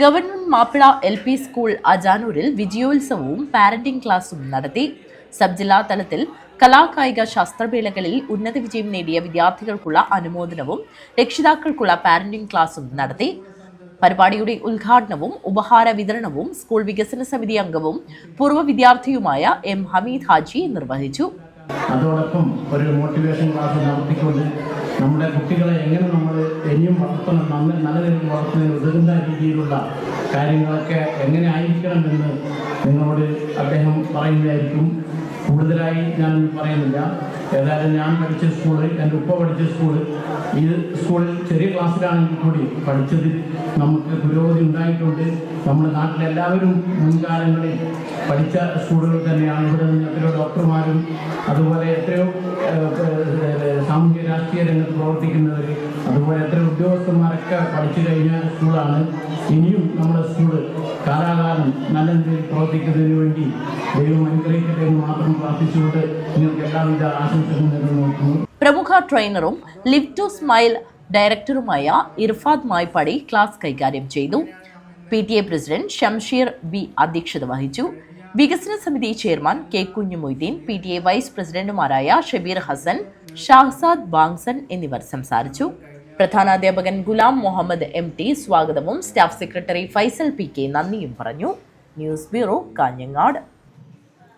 Government Mappila L P school അജാനൂരിൽ വിജയോത്സവവും parenting ക്ലാസും നടത്തി. സബ് തലത്തിൽ കലാകായിക ശാസ്ത്രമേളകളിൽ ഉന്നത വിജയം നേടിയ വിദ്യാർത്ഥികൾക്കുള്ള അനുമോദനവും രക്ഷിതാക്കൾക്കുള്ള പാരന്റിംഗ് ക്ലാസും നടത്തി. പരിപാടിയുടെ ഉദ്ഘാടനവും ഉപഹാര വിതരണവും സ്കൂൾ വികസന സമിതി അംഗവും പൂർവ വിദ്യാർത്ഥിയുമായ എം ഹമീദ് ഹാജി നിർവഹിച്ചു. അതോടൊപ്പം ഒരു മോട്ടിവേഷൻ ക്ലാസ് നടത്തിക്കൊണ്ട് നമ്മുടെ കുട്ടികളെ എങ്ങനെ നമ്മൾ വളർത്തണം നല്ല നല്ല രീതിയിൽ വളർത്തുന്നതിന് ഉതകുന്ന രീതിയിലുള്ള കാര്യങ്ങളൊക്കെ എങ്ങനെ ആയിരിക്കണമെന്ന് നിങ്ങളോട് അദ്ദേഹം പറയുന്നതായിരിക്കും. കൂടുതലായി ഞാൻ പറയുന്നില്ല. ഏതായാലും ഞാൻ പഠിച്ച സ്കൂൾ എന്റെ ഉപ്പ പഠിച്ച സ്കൂൾ ഈ സ്കൂളിൽ ചെറിയ ക്ലാസ്സിലാണെങ്കിൽ കൂടി പഠിച്ചതിൽ നമുക്ക് പുരോഗതി ഉണ്ടായിട്ടുണ്ട്. നമ്മുടെ നാട്ടിലെല്ലാവരും മുൻകാലങ്ങളിൽ പഠിച്ച സ്കൂളുകൾ തന്നെയാണ്. ഇവിടെ നിന്ന് എത്രയോ ഡോക്ടർമാരും അതുപോലെ എത്രയോ സാമൂഹ്യ രാഷ്ട്രീയ രംഗത്ത് പ്രവർത്തിക്കുന്നവർ അതുപോലെ എത്ര ഉദ്യോഗസ്ഥന്മാരൊക്കെ പഠിച്ചു കഴിഞ്ഞ സ്കൂളാണ്. ഇനിയും നമ്മുടെ സ്കൂൾ കാലാകാലം നല്ല നിലയിൽ പ്രവർത്തിക്കുന്നതിന് വേണ്ടി ദൈവം അനുഗ്രഹിക്കട്ടെ എന്ന് മാത്രം പ്രാർത്ഥിച്ചുകൊണ്ട് നിങ്ങൾക്ക് എല്ലാവിധ ആശംസകളും നോക്കുന്നു പ്രമുഖ ട്രെയിനറും ലിവ് ടു സ്മൈൽ ഡയറക്ടറുമായ ഇർഫാദ് മായ്പാടി ക്ലാസ് കൈകാര്യം ചെയ്തു. P T A president Shamsheer B അധ്യക്ഷത വഹിച്ചു. വികസന സമിതി chairman K Kunhu Moideen P T A vice പ്രസിഡന്റുമാരായ ഷബീർ ഹസൻ ഷാഹ്സാദ് ബാങ്സൻ എന്നിവർ സംസാരിച്ചു. പ്രധാനാധ്യാപകൻ ഗുലാം മുഹമ്മദ് എം ടി സ്വാഗതവും staff secretary Faisal P K നന്ദിയും പറഞ്ഞു. News bureau Kanhangad.